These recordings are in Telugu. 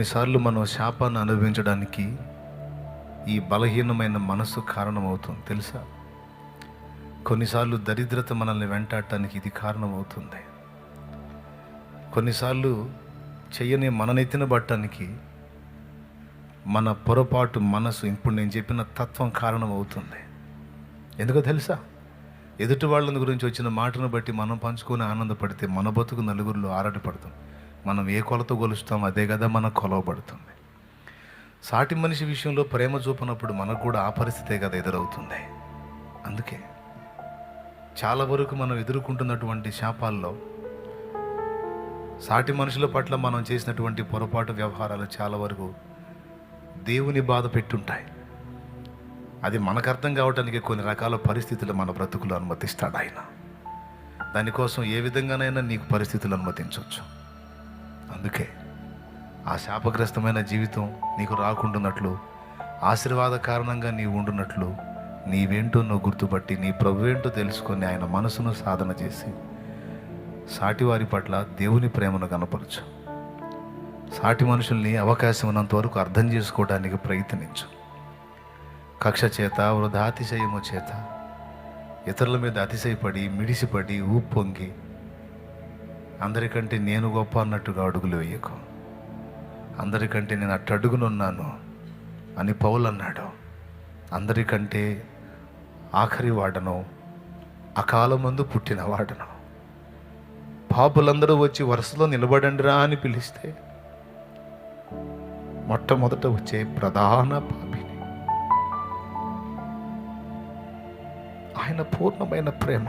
కొన్నిసార్లు మనం శాపాన్ని అనుభవించడానికి ఈ బలహీనమైన మనసు కారణమవుతుంది తెలుసా? కొన్నిసార్లు దరిద్రత మనల్ని వెంటాడటానికి ఇది కారణమవుతుంది. కొన్నిసార్లు చెయ్యని మననెత్తిన పట్టడానికి మన పొరపాటు మనసు ఇప్పుడు నేను చెప్పిన తత్వం కారణమవుతుంది. ఎందుకో తెలుసా? ఎదుటి వాళ్ళని గురించి వచ్చిన మాటను బట్టి మనం పంచుకొని ఆనందపడితే మన బతుకు నలుగురిలో ఆరాటపడుతుంది మనం ఏ కొలత కొలుస్తాం అదే కదా మనకు కొలవబడుతుంది. సాటి మనిషి విషయంలో ప్రేమ చూపినప్పుడు మనకు కూడా ఆ పరిస్థితే కదా ఎదురవుతుంది. అందుకే చాలా వరకు మనం ఎదుర్కొంటున్నటువంటి శాపాల్లో సాటి మనుషుల పట్ల మనం చేసినటువంటి పొరపాటు వ్యవహారాలు చాలా వరకు దేవుని బాధ పెట్టుంటాయి. అది మనకు అర్థం కావటానికి కొన్ని రకాల పరిస్థితులు మన బ్రతుకులు అనుమతిస్తాడు ఆయన. దానికోసం ఏ విధంగానైనా నీకు పరిస్థితులు అనుమతించవచ్చు. అందుకే ఆ శాపగ్రస్తమైన జీవితం నీకు రాకుంటున్నట్లు ఆశీర్వాద కారణంగా నీవు ఉండున్నట్లు నీవేంటో నువ్వు గుర్తుపట్టి నీ ప్రభువేంటో తెలుసుకొని ఆయన మనసును సాధన చేసి సాటివారి పట్ల దేవుని ప్రేమను కనపరచు సాటి మనుషుల్ని అవకాశం ఉన్నంత వరకు అర్థం చేసుకోవడానికి ప్రయత్నించు. కక్ష చేత వృధాతిశయము చేత ఇతరుల మీద అతిశయపడి మిడిసిపడి ఊప్పొంగి అందరికంటే నేను గొప్ప అన్నట్టుగా అడుగులు వేయకు. అందరికంటే నేను అట్టు అడుగునున్నాను అని పౌలు అన్నాడు. అందరికంటే ఆఖరి వాడను అకాలమందు పుట్టిన వాడను. పాపులందరూ వచ్చి వరుసలో నిలబడండిరా అని పిలిస్తే మొట్టమొదట వచ్చే ప్రధాన పాపిని. ఆయన పూర్ణమైన ప్రేమ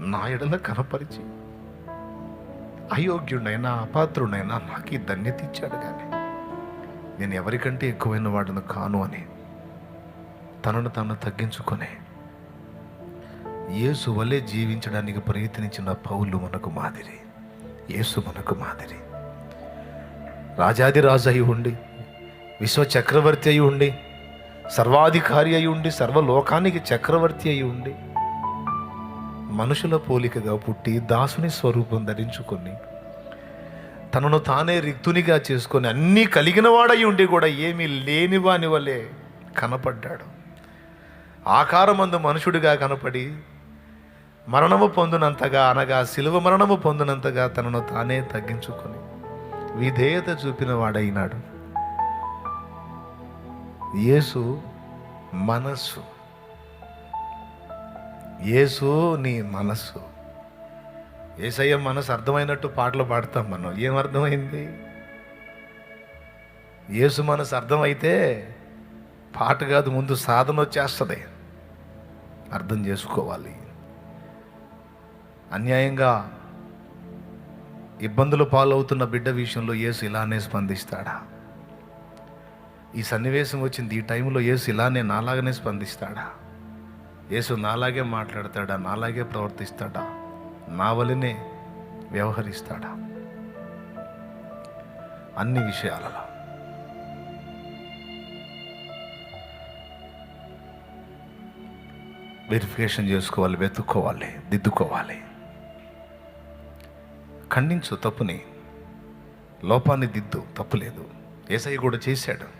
నా ఎడల కనపరిచి అయోగ్యుడైనా అపాత్రుడైనా నాకు ఈ ధన్యత ఇచ్చాడు కానీ నేను ఎవరికంటే ఎక్కువైన వాడిని కాను అని తనను తను తగ్గించుకొని యేసు వలె జీవించడానికి ప్రయత్నించిన పౌలు మనకు మాదిరి యేసు మనకు మాదిరి. రాజాది రాజు అయి ఉండి విశ్వ చక్రవర్తి అయి ఉండి సర్వాధికారి అయి ఉండి సర్వలోకానికి చక్రవర్తి అయి ఉండి మనుషుల పోలికగా పుట్టి దాసుని స్వరూపం ధరించుకొని తనను తానే రిక్తునిగా చేసుకొని అన్నీ కలిగిన వాడై ఉండి కూడా ఏమీ లేనివాని వలె కనపడ్డాడు. ఆకారమందు మనుషుడిగా కనపడి మరణము పొందినంతగా అనగా శిలువ మరణము పొందినంతగా తనను తానే తగ్గించుకొని విధేయత చూపిన వాడైనాడు. యేసు మనస్సు. యేసు నీ మనస్సు. ఏసయ్య మనసు అర్థమైనట్టు పాటలు పాడతాం మనం. ఏం అర్థమైంది? యేసు మనసు అర్థమైతే పాట కాదు ముందు సాధన వచ్చేస్తుంది. అర్థం చేసుకోవాలి. అన్యాయంగా ఇబ్బందులు పాలవుతున్న బిడ్డ విషయంలో యేసు ఇలానే స్పందిస్తాడా? ఈ సన్నివేశం వచ్చింది ఈ టైంలో యేసు ఇలానే నాలాగనే స్పందిస్తాడా? యేసు నాలాగే మాట్లాడతాడా? నాలాగే ప్రవర్తిస్తాడా? నా వలనే వ్యవహరిస్తాడా? అన్ని విషయాలలో. వెరిఫికేషన్ చేసుకోవాలి వెతుక్కోవాలి దిద్దుకోవాలి. ఖండించు తప్పుని. లోపాన్ని దిద్దు తప్పు లేదు. కూడా చేశాడు.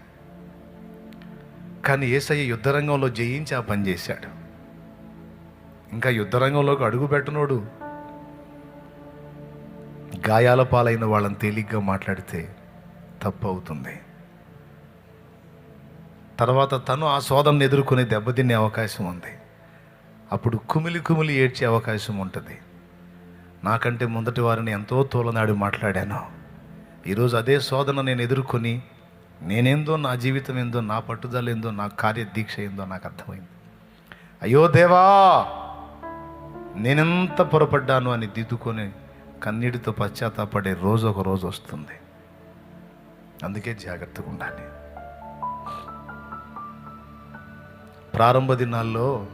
కానీ ఏసఐ యుద్ధరంగంలో జయించి ఆ పని చేశాడు. ఇంకా యుద్ధరంగంలోకి అడుగు పెట్టనోడు. గాయాల పాలైన వాళ్ళని తేలిగ్గా మాట్లాడితే తప్పు అవుతుంది తర్వాత తను ఆ సోదరుని ఎదుర్కొని దెబ్బతినే అవకాశం ఉంది. అప్పుడు కుమిలి కుమిలి ఏడ్చే అవకాశం ఉంటుంది. నాకంటే ముందటి వారిని ఎంతో తోలనాడు మాట్లాడాను. ఈరోజు అదే శోధన నేను ఎదుర్కొని నేనేందో నా జీవితం ఏందో నా పట్టుదల ఏందో నా కార్యదీక్ష ఏందో నాకు అర్థమైంది. అయ్యో దేవా! నేనెంత పొరపడ్డాను అని దిద్దుకొని కన్నీటితో పశ్చాత్తాపడే రోజు ఒక రోజు వస్తుంది. అందుకే జాగ్రత్తగా ఉండాలి. ప్రారంభ దినాల్లో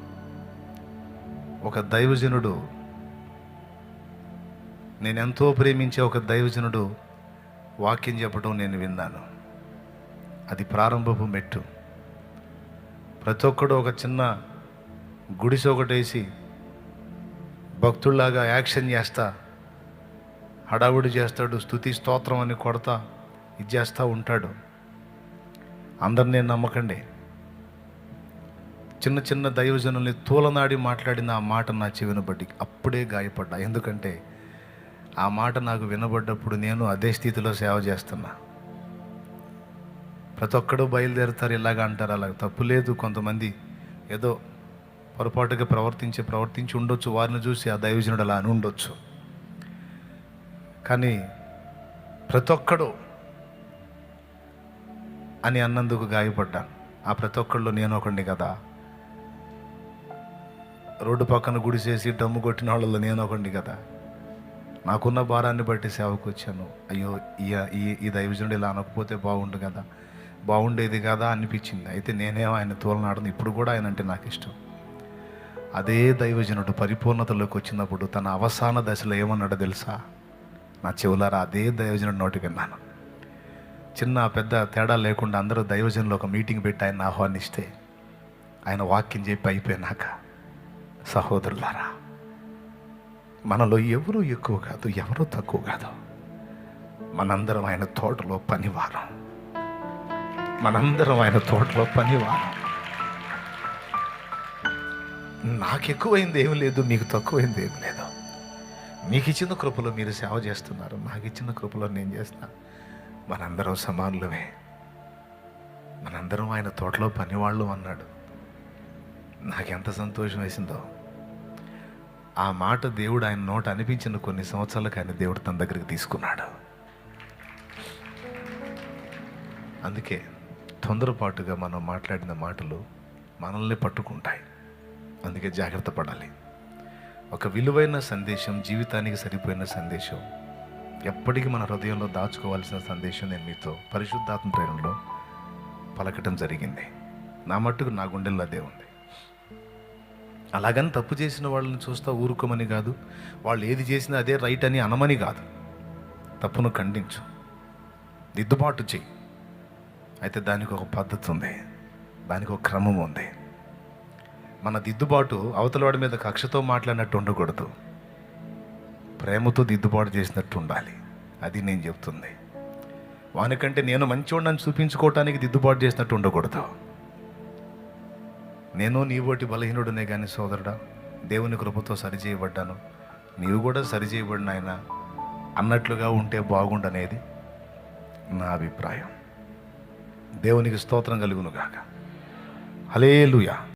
ఒక దైవజనుడు నేను ఎంతో ప్రేమించే ఒక దైవజనుడు వాక్యం చెప్పడం నేను విన్నాను. అది ప్రారంభపు మెట్టు. ప్రతి ఒక్కడు ఒక చిన్న గుడిసె ఒకటేసి భక్తుల్లాగా యాక్షన్ చేస్తా. హడావుడి చేస్తాడు స్థుతి స్తోత్రం అని కొడతా ఇది చేస్తూ ఉంటాడు. అందరినీ నమ్మకండి. చిన్న చిన్న దైవజనుల్ని తూలనాడి మాట్లాడిన ఆ మాట నా చెవిన బట్టి అప్పుడే గాయపడ్డా. ఎందుకంటే ఆ మాట నాకు వినబడ్డప్పుడు నేను అదే స్థితిలో సేవ చేస్తున్నా. ప్రతి ఒక్కడూ బయలుదేరుతారు ఇలాగ అంటారు అలాగ తప్పు లేదు కొంతమంది. ఏదో పొరపాటుగా ప్రవర్తించి ప్రవర్తించి ఉండొచ్చు. వారిని చూసి ఆ దైవజనుడు అలా అని ఉండొచ్చు. కానీ ప్రతి ఒక్కడు అని అన్నందుకు గాయపడ్డాను ఆ ప్రతి ఒక్కళ్ళు నేను ఒకడిని కదా. రోడ్డు పక్కన గుడిసేసి డమ్ము కొట్టిన వాళ్ళలో నేను ఒకడిని కదా. నాకున్న భారాన్ని బట్టి సేవకు వచ్చాను. అయ్యో ఈ ఈ ఈ దైవజనుడు ఇలా అనకపోతే బాగుండు కదా. బాగుండేది కదా అనిపించింది. అయితే నేనేమో ఆయన తోలనాడను. ఇప్పుడు కూడా ఆయన అంటే నాకు ఇష్టం. అదే దైవజనుడు పరిపూర్ణతలోకి వచ్చినప్పుడు తన అవసాన దశలో ఏమన్నాడో తెలుసా? నా చెవులారా అదే దైవజనుడు నోటి విన్నాను. చిన్న పెద్ద తేడా లేకుండా అందరూ దైవజనులు ఒక మీటింగ్ పెట్టి ఆయన ఆహ్వానిస్తే ఆయన వాక్యం చెప్పి అయిపోయినాక సహోదరులారా మనలో ఎవరు ఎక్కువ కాదు ఎవరు తక్కువ కాదు. మనందరం ఆయన తోటలో పనివారం. మనందరం ఆయన తోటలో పనివారం. నాకు ఎక్కువైంది ఏం లేదు మీకు తక్కువైంది ఏం లేదు. మీకు ఇచ్చిన కృపలో మీరు సేవ చేస్తున్నారు నాకు ఇచ్చిన కృపలో నేను చేస్తున్నా. మనందరం సమానులమే. మనందరం ఆయన తోటలో పనివాళ్ళు అన్నాడు. నాకెంత సంతోషం వేసిందో. ఆ మాట దేవుడు ఆయన నోట అనిపించిన కొన్ని సంవత్సరాలకు ఆయన దేవుడు తన దగ్గరికి తీసుకున్నాడు. అందుకే తొందరపాటుగా మనం మాట్లాడిన మాటలు మనల్ని పట్టుకుంటాయి. అందుకే జాగ్రత్త పడాలి. ఒక విలువైన సందేశం జీవితానికి సరిపోయిన సందేశం ఎప్పటికీ మన హృదయంలో దాచుకోవాల్సిన సందేశం నేను మీతో పరిశుద్ధాత్మ ప్రేరణలో పలకటం జరిగింది. నా మట్టుకు నా గుండెల్లో అదే ఉంది. అలాగని తప్పు చేసిన వాళ్ళని చూస్తా ఊరుకోమని కాదు వాళ్ళు ఏది చేసినా అదే రైట్ అని అనమని కాదు. తప్పును ఖండించు. దిద్దుబాటు చెయ్యి. అయితే దానికి ఒక పద్ధతి ఉంది. దానికి ఒక క్రమం ఉంది. మన దిద్దుబాటు అవతలవాడి మీద కక్షతో మాట్లాడినట్టు ఉండకూడదు. ప్రేమతో దిద్దుబాటు చేసినట్టు ఉండాలి. అది నేను చెప్తుంది. వానికంటే నేను మంచివాడిని చూపించుకోవటానికి దిద్దుబాటు చేసినట్టు ఉండకూడదు. నేను నీవోటి బలహీనుడునే కానీ సోదరుడా దేవుని కృపతో సరిచేయబడ్డాను. నీవు కూడా సరిచేయబడిన ఆయన అన్నట్లుగా ఉంటే బాగుండనేది నా అభిప్రాయం. దేవునికి స్తోత్రం కలుగునుగాక. హలే హలేలుయా